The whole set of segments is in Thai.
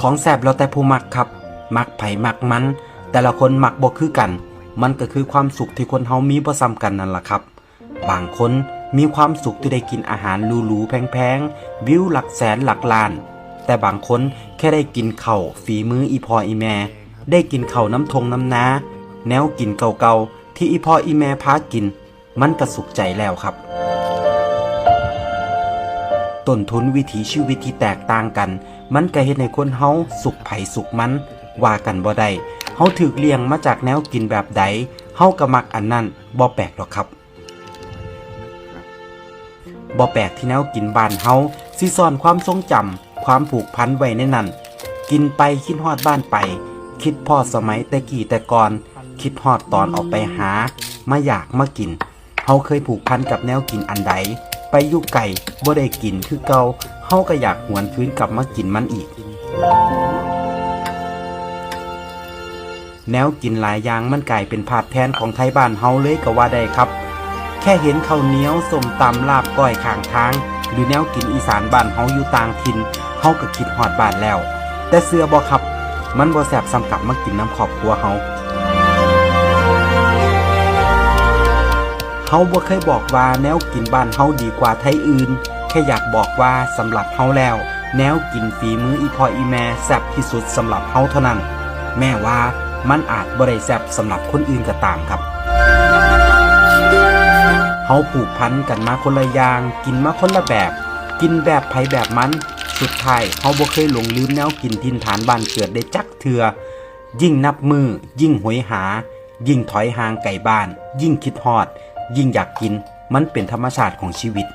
ของแสบแล้วแต่ผู้มักครับ มักไผ่มักมัน แต่ละคนมักบ่คือกัน มันก็คือความสุขที่คนเฮามีบ่ซ้ำกันนั่นแหละครับ บางคนมีความสุขที่ได้กินอาหารหรูๆแพงๆ วิวหลักแสนหลักล้าน แต่บางคนแค่ได้กินเข้าฝีมืออีพออีแม่ ได้กินเข้าน้ำทงน้ำนา แนวกินเก่าๆ ที่อีพออีแม่พากิน มันก็สุขใจแล้วครับ ต้นทุนวิถีชีวิตที่แตกต่างกัน มันก็เฮ็ดให้คนเฮาสุขไผสุขมัน ว่ากันบ่ได้เฮาถูกเลี้ยงมาจากแนวกินแบบใดเฮาก็มักอันนั้นบ่แปลกหรอกครับบ่แปลกที่แนวกินบ้านเฮาสิซ่อนความทรงจำความผูกพันไว้ในนั้น กินไปคิดฮอดบ้านไป คิดพ่อสมัยแต่กี่แต่ก่อน คิดฮอดตอนออกไปหา มาอยากมากินเฮาเคยผูกพันกับแนวกินอันใด ไปอยู่ไก่บ่ได้กินคือเกาเฮาก็อยากหวนคืนกลับมากินมันอีก แนวกินหลายอย่างมันกลายเป็นภาพแทนของไทยบ้านเฮาเลยก็ว่าได้ครับ แค่เห็นข้าวเหนียวส้มตำลาบก้อยข้างทาง หรือแนวกินอีสานบ้านเฮาอยู่ต่างถิ่นเฮาก็คิดฮอดบ้านแล้ว แต่เสื้อบ่ครับ มันบ่แซ่บสำกับมากินน้ำครอบครัวเฮาาบ่เคยบอกว่าแนวกินบ้านเฮาดีกว่าไทยอื่น แค่อยากบอกว่าสำหรับเฮาแล้ว แนวกินฝีมืออีพออีแม่แซ่บที่สุดสำหรับเฮาเท่านั้น แม่ว่ามันอาจบ่ได้แซ่บสำหรับคนอื่นก็ตามครับเฮาผูกพันกันมาคนละอย่าง กินมาคนละแบบ กินแบบไผแบบมัน สุดท้ายเฮาบ่เคยหลงลืมแนวกินทินฐานบ้านเกิดได้จักเทือ ยิ่งนับมือ ยิ่งหวยหา ยิ่งถอยห่างไก่บ้าน ยิ่งคิดฮอด ยิ่งอยากกินมันเป็นธรรมชาติของชีวิต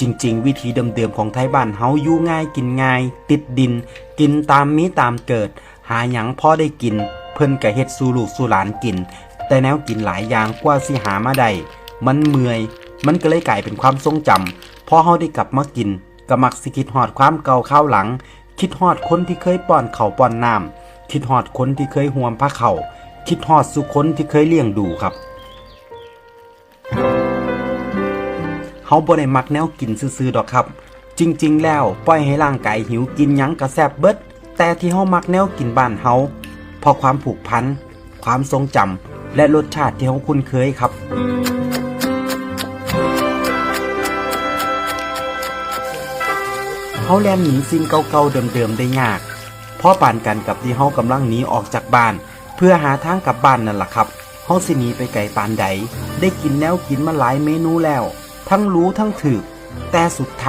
จริงๆ วิธีเดิมๆของไทยบ้านเฮาอยู่ง่ายกินง่าย ติดดิน กินตามมีตามเกิด หาหยังพ่อได้กิน เพิ่นก็เฮ็ดสู่ลูกสู่หลานกิน แต่แนวกินหลายอย่างกว่าสิหามาได้มันเมื่อย มันก็เลยกลายเป็นความทรงจำพอเฮาได้กลับมากินก็มักสิคิดฮอดความเก่าข้าวหลัง คิดฮอดคนที่เคยป้อนเข้าป้อนน้ำคิดฮอดคนที่เคยห่วมผ้าเข่า คิดฮอดสุคนที่เคยเลี้ยงดูครับเฮาบ่ได้มักแนวกินซื่อๆดอกครับ จริง ๆ แล้วปล่อยให้ร่างกายหิวกินหยังก็แซ่บเบิด แต่ที่เฮามักแนวกินบ้านเฮาเพราะความผูกพัน ความทรงจำและรสชาติที่เฮาคุ้นเคยครับเฮาแล่นหนีสิ่งเก่าๆเดิมๆได้ยาก เพราะปานกันกับที่เฮากำลังหนีออกจากบ้าน เพื่อหาทางกลับบ้านนั่นแหละครับเฮาสิหนีไปไกลปานใด ได้กินแนวกินมาหลายเมนูแล้ว ทั้งรู้ทั้งถึกแต่สุดท้าย